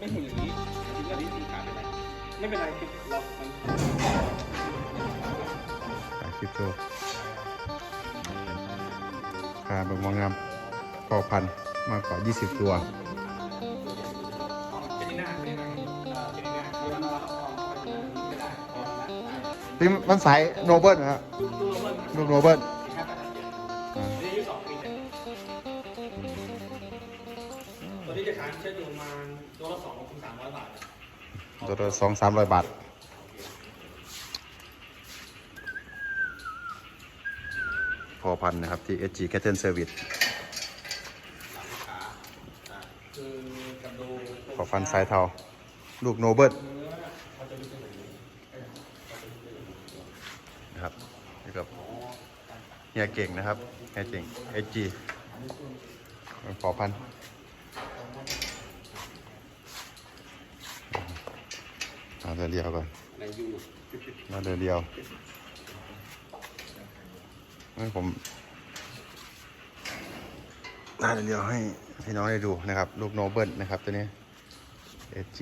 ไม่เห็นอย่างนี้ถึงอันนี้สีขาดไปไหนไม่เป็นไรคือเรามันถ่ายคลิปโชว์ค่าเบิ่งมองงามพอพันมากกว่า 20 ตัวนี่มันสายโนเบิลนะครับดูเราเริ่มลูกโนเบิล ตัวละสองสามร้อยบาทพอพันนะครับ ที่ SG Cattle Service พอพันสายเทา ลูกโนเบิลนะครับนี่กับเฮียเก่งนะครับเฮียเก่ง SG พอพัน เอาเรือเดียวก่อนในยูมาเรือเดียวให้ผมหน้าเรือเดียวให้พี่น้องได้ดูนะครับ ลูกโนเบิลนะครับตัวนี้ SG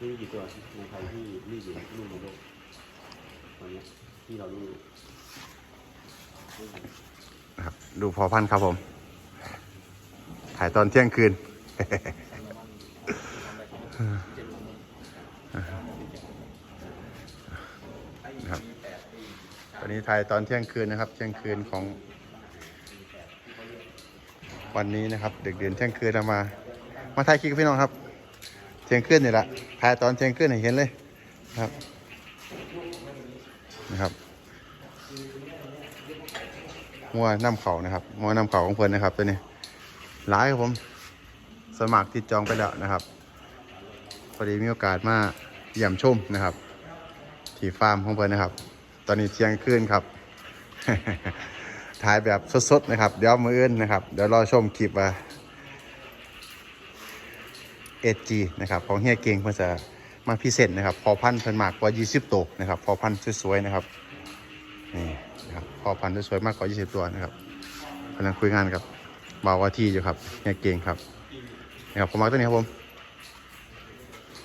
นี่กี่ตัวในไทยที่รีดอยู่ลูกในโลกตอนเนี้ยที่เรารู้นะครับดูพอพันธุ์ครับผม ถ่ายตอนเที่ยงคืน นะครับ ตอนนี้ถ่ายตอนเที่ยงคืนนะครับ เที่ยงคืนของ วันนี้นะครับเด็กเดือนเที่ยงคืนมา มาถ่ายคลิปกับพี่น้องครับ เที่ยงคืนนี่แหละถ่ายตอนเที่ยงคืนเห็นเลยนะครับนะครับมัวน้ำเขานะครับมัวน้ำเขาของเพื่อนนะครับตัวนี้หลายครับผม สมัครติดจองไปแล้วนะครับพอดีมีโอกาสมาเยี่ยมชมนะครับ ที่ฟาร์มของเพื่อนนะครับ ตอนนี้เที่ยงคืนครับ ถ่ายแบบสดๆนะครับ เดี๋ยวมืออื่นนะครับ เดี๋ยวรอชมคลิปว่าเอจีนะครับของเฮียเก่งเพื่อจะมาพิเศษนะครับ พอพันธุ์เพิ่นมากกว่า 20 ตัวนะครับ พอพันธุ์สวยๆนะครับนี่นะครับพอพันธุ์สวยๆมากกว่า 20 ตัวนะครับกำลังคุยงานกับบาวว่าที่อยู่ครับเฮียเก่งครับนี่ครับผมมาตัวนี้ครับผม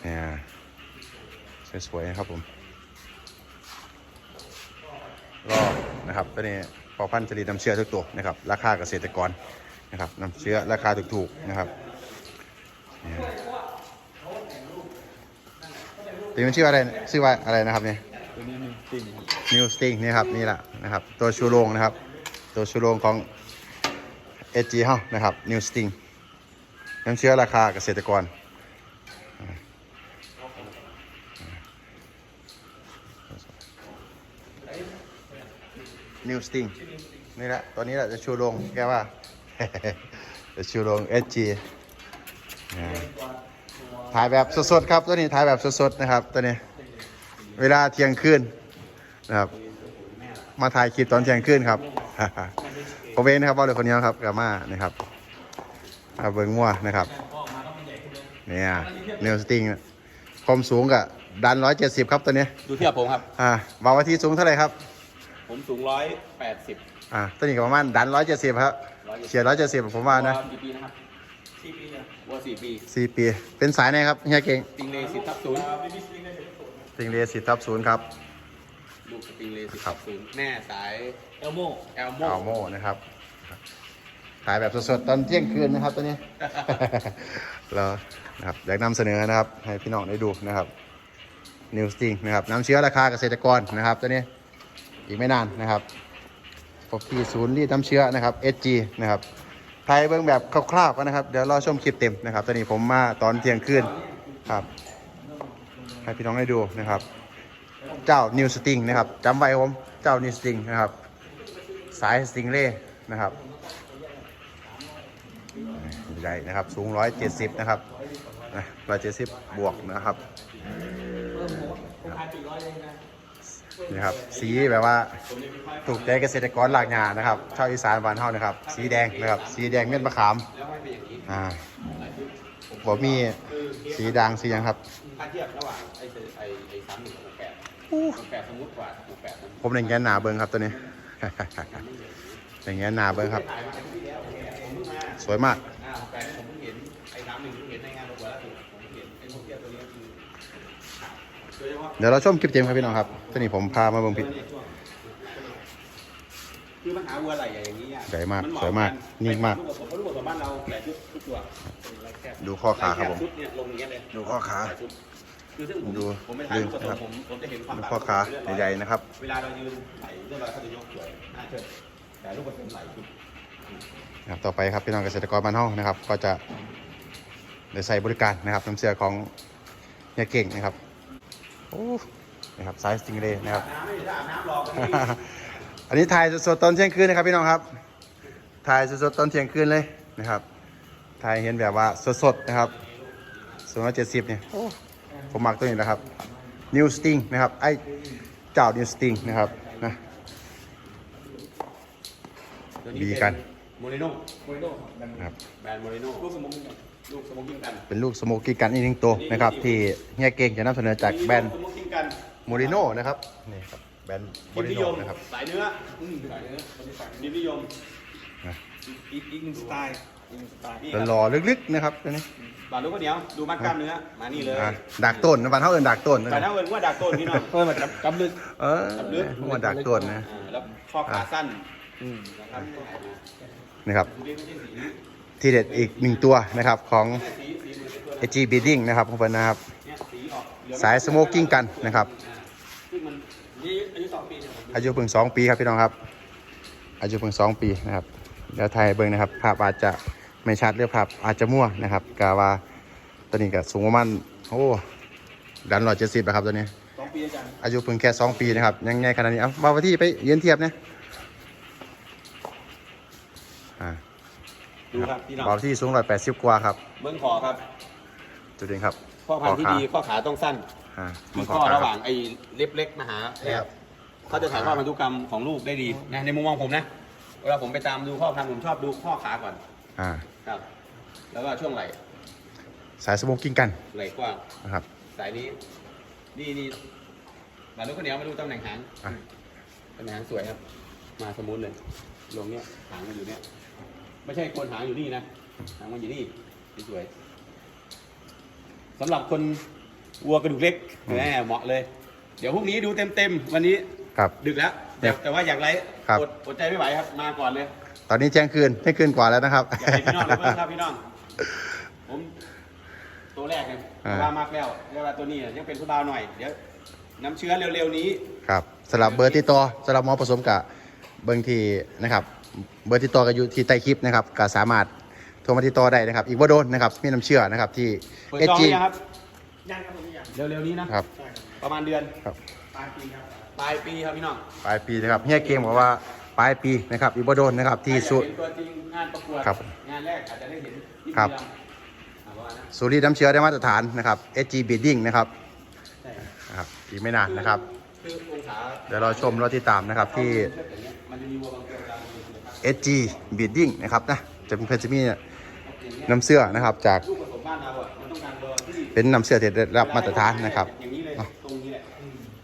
เนี่ยสวยๆนะครับผม รอนะครับตัวนี้พอพันธุ์จะรีดน้ำเชื้อทุกตัวนะครับ ราคาเกษตรกรนะครับน้ำเชื้อราคาถูกๆนะครับเนี่ยตีมันชื่ออะไรชื่อว่าอะไรนะครับเนี่ยตัวนี้มันจริงครับนิวสติงนี่ครับนี่แหละนะครับ ตัวชูโรงนะครับ ตัวชูโรงของเอจีเฮานะครับนิวสติงน้ำเชื้อราคาเกษตรกร นิวสติงนี่แหละตัวนี้แหละจะชูโรงแกว่า จะชูโรงเอจีถ่ายแบบสดๆครับตัวนี้ถ่ายแบบสดๆนะครับตัวนี้ เวลาเที่ยงคืนนะครับ มาถ่ายคลิปตอนเที่ยงคืนครับผมเองนะครับบอลเลยคนนี้ครับกับมานะครับมาเบิงมั่วนะครับเนี่ยเนลสติงความสูงกับดันร้อยเจ็ดสิบครับตัวนี้ ดูเทียบผมครับอ่าบาวาทีสูงเท่าไหร่ครับ ผมสูงร้อยแปดสิบอ่าตัวนี้ก็ประมาณดันร้อยเจ็ดสิบครับเฉียดร้อยเจ็ดสิบผมว่านะกี่ปีนะครับสี่ปีเนี่ยวัวสี่ปีสี่ปี เป็นสายไหนครับเฮียเก่งสติงเลย์สิบทับศูนย์ไม่มีสปริงได้เลยติงเรียสิบทับศูนย์ครับลูกสติงเลย์สิบทับศูนย์แม่สายเอลโมแอลโมอัลโมนะครับถ่ายแบบสดๆตอนเที่ยงคืนนะครับตัวนี้เรานะครับอยากนำเสนอนะครับ ให้พี่น้องได้ดูนะครับนิวสติงนะครับน้ำเชื้อราคาเกษตรกรนะครับตัวนี้ อีกไม่นานนะครับพบที่ศูนย์รีดน้ำเชื้อนะครับ SG นะครับไทยเบื้องแบบคร่าวๆกันนะครับ เดี๋ยวรอชมคลิปเต็มนะครับ ตอนนี้ผมมาตอนเที่ยงคืนครับ ให้พี่น้องได้ดูนะครับ เจ้านิวสติงนะครับจำไว้ผมเจ้านิวสติงนะครับ สายสติงเล่นะครับใหญ่นะครับ สูง 170 นะครับ170 บวกนะครับ นี่ครับ สีแบบว่าถูกใจเกษตรกรหลากหญ้านะครับชาวอีสานบ้านเฮานะครับ สีแดงนะครับ สีแดงเม็ดมะขามอ่างนี้อ่าบ่มีสีด่างสีหยังครับ ถ้าเทียบระหว่างไอ้เซไอ้ไอ้สามหนึ่งกับหกแปดหกแปดสมมติว่าหกแปดมันผมเล่นแกนหนาเบิงครับตัวนี้ อย่างเงี้ยหนาเบิงครับ ถ่ายมาที่แล้วผมเพิ่งมา สวยมากอ่าหกแปดนี่ผมเพิ่งเห็นไอ้สามานรถ ตัวล่าสุดผมเห็นไอ้พวกเทียบตัวนี้คือโดย เฉพาะเดี๋ยวเราชมคลิปเต็มครับพี่น้องครับตอนนี้ผมพามาเบิ่งผิด คือมันหาวัวไหลอย่างนี้อะใหญ่มากนเหสวยมากนิ่งมาก ลูกผสมลูกผสมบ้านเราหลายชุดทุกตัวดูข้อขาครับผม ชุดเนี่ยลงอย่างเงี้ยเลยดูข้อขาหลยชุดคือซึ่งผมดูผมไม่ถ่ายรูปผสดึงนะครับมผมผมจะเห็นความดูต่างข้อขาใหญ่ๆนะครับ เวลาเรายืนไหลเรื่องเราเขาจะยกสวยน่าเชิดแต่ลูกผสมไหลชุด นะครับต่อไปครับพี่น้องเกษตรกรบ้านห้องนะครับ ก็จะได้ใส่บริการนะครับน้ำเชื่อของเฮียเก่งนะครับ โอ้นะครับไซส์สติงเรย์นะครับน้ำไม่ได้อาบน้ำรอกันนี่อันนี้ถ่ายสดๆตอนเที่ยงคืนนะครับพี่น้องครับ ถ่ายสดๆตอนเที่ยงคืนเลยนะครับถ่ายเห็นแบบว่าสดๆนะครับส่วนละเจ็ดสิบเนี่ยโอ้ผมมักตัวนี้นะครับนิวสติงนะครับไอ้เจ้านิวสติงนะครับนะตัวดีกันโมเรโน่โมริโน่ครับนะครับแบรนด์โมเรโน่ ลูกสมุนไพรลูกสมองกินกันเป็นลูกสโมกี้กันอีกหนึ่งตัวนะครับ ที่เฮียเก่งจะนำเสนอจากแบรนด์สมองกินกันโมริโน่นะครับนี่ครับแบรนด์โมทีมรินิยโน่มนะครับสายเนื้ออืมสายเนื้อตัวนี้สายทีมนิยมอีกอีกหนึ่งสไตล์อีกหนึ่งสไตล์นี่แล้วหล่อลึกๆนะครับตัวนี้บาดลูกก็เหนียวดูมัดกล้ามเนื้อมานี่เลยอะดักต้นนะบ้านเขาเอินดักต้นนะแต่ถ้าเอิญว่าดักต้นพี่น้องเพิ่มมาจับกำลึก เออหัวดักต้นนะอ่าแล้วข้อขาสั้นอืมนะครับ นะครับดูดิไม่ใช่สี ที่เด็ดอีกหนึ่งตัวนะครับของสีสีเหมือนเป็นตัว AG Bidding นะครับของเพิ่นนะครับเนี่ยสีออกเหลืองสายสโมกกิ้งกันนะครับซึ่งมันนี่อายุสองปีเนี่ยผมอายุเพิ่งสองปีครับพี่น้องครับ อายุเพิ่งสองปีนะครับเดี๋ยวไทยเบิ่งนะครับ ภาพอาจจะไม่ชัดหรือภาพอาจจะมั่วนะครับกาว่าตัวนี้ก็สูงประมาณโอ้ดันร้อยเจ็ดสิบนะครับตัวนี้สองปีอาจารย์อายุเพิ่งแค่สองปีนะครับยังไงขนาดนี้เอามาวันที่ไปยืนเทียบนะอ่า ดูครับพี่น้องมาวันที่สูงร้อยแปดสิบกว่าครับเบื้องคอครับ จุดเด่นครับ ข้อพันธุ์ที่ขาดีข้อขาต้องสั้นอ่าคือขข้อขาระหว่างไอ้เล็บเล็กมาหาแทครับบเขาจะถ่ายทอดพันธุกรรมของลูกได้ดีนะในมุมมองผมนะเวลาผมไปตามดูข้อพันธุ์ผมชอบดูข้อขาก่อนอ่าครับ แล้วก็ช่วงไหล่สายสโมกกิ้งกันไหล่กว้างนะครับ สายนี้นี่นี่บาลูกข้าวเหนียวมาดูตำแหน่งหางอะตำแหน่งหางสวยครับ มาสมูทเลยลงเนี้ยหางมันอยู่เนี้ย ไม่ใช่คนหางอยู่นี่นะหางมันอยู่นี่สวยๆสำหรับคนวัวกระดูกเล็กแหมเหมาะเลย เดี๋ยวพรุ่งนี้ดูเต็มๆวันนี้ครับ ดึกแล้วแต่ครับแต่ว่าอยากไลฟ์ครับ อดอดใจไม่ไหวครับ มาก่อนเลย ตอนนี้แจ้งคืนให้คืนกว่าแล้วนะครับ อยากให้พี่น้องดูเพิ่มครับพี่น้อง ผมตัวแรกเนี่ยอ่าว่ามากแล้วเรียกว่าตัวนี้เนี่ยยังเป็นผู้บ่าวหน่อย เดี๋ยวน้ำเชื้อเร็วๆนี้ ครับสำหรับเบอร์ติดต่อสำหรับหมอผสมกับ เบอร์ที่นะครับ เบอร์ติดต่อก็อยู่ที่ใต้คลิปนะครับก็สามารถโทรมาติดต่อได้นะครับ อีกว่าโดนนะครับมีน้ำเชื่อนะครับที่เปิดจองหรือยังครับยังครับผมยังเร็วๆนี้นะครับ ใช่ครับประมาณเดือนครับ ปลายปีครับปลายปีครับพี่น้องปลายปีนะครับเฮียเกมบอกว่าปลายปีนะครับอีกว่าโดนนะครับที่ถ้าสุอยากเห็นตัวจริงงานประกวดครับงานแรกอาจจะได้เห็นที่ครับบุรีรัมย์อ่าประมาณนั้นสุรีน้ำเชื้อได้มาตรฐานนะครับ SG Bidding นะครับใช่ครับนะครับอีกไม่นานนะครับ คือองศาเดี๋ยวเราชมเราติดตามนะครับที่ มันจะมีวัวบางตัวเวลามีคุณภาพ SG Bidding นะครับนะจะเป็นเพนจะมีน้ำเสื้อนะครับจากลูกผสมบ้านเราอะมันต้องการวัวที่เป็นน้ำเสื้อที่ได้รับมาตรฐานนะครับอย่างนี้เลยตรงนี้แหละ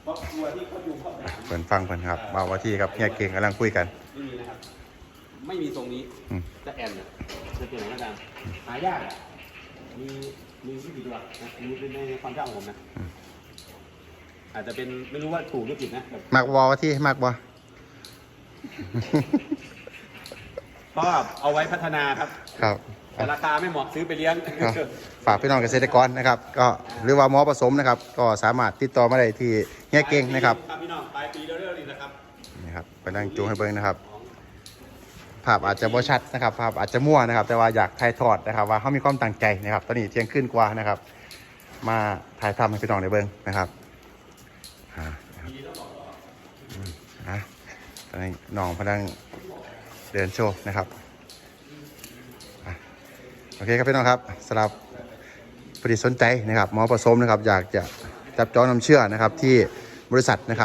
เพราะวัวที่เขาอยู่เข้าสนามเปิดฟังเปิดครับมาว่าที่ครับเฮียเก่งกำลังคุยกัน ไม่มีนะครับไม่มีทรงนี้อืมจะแอนเนี่ยจะตัวไหนก็ตามหายากอะมีมีที่ผิดตัวนะอันนี้เป็นในความเชื่อของผมนะอาจจะเป็นไม่รู้ว่าถูกหรือผิดนะแบบมากวอว่าที่มากวอ ก็เอาไว้พัฒนาครับ ครับ แต่ราคาไม่เหมาะซื้อไปเลี้ยง ครับฝากพี่น้องเกษตรกรนะครับ ก็หรือว่าหมอผสมนะครับ ก็สามารถติดต่อมาได้ที่เฮียเก่งนะครับครับพี่น้องปลายปีเร็วๆนี่นะครับนี่ครับไปนั่งจูงให้เบิ้งนะครับ ภาพอาจจะบ่ชัดนะครับ ภาพอาจจะมั่วนะครับ แต่ว่าอยากถ่ายทอดนะครับ ว่าเขามีความตั้งใจนะครับ ตอนนี้เที่ยงขึ้นกว่านะครับ มาถ่ายทำให้พี่น้องได้เบิ้งนะครับอ่านะครับอืมอะต อนนี้น้องพนังเดินโชว์นะครับอโอเคครับพี่น้องครับสำหรับผู้ที่สนใจนะครับหมอผสมนะครับอยากจะจับจองน้ำเชื่อนะครับที่บริษัทนะครับ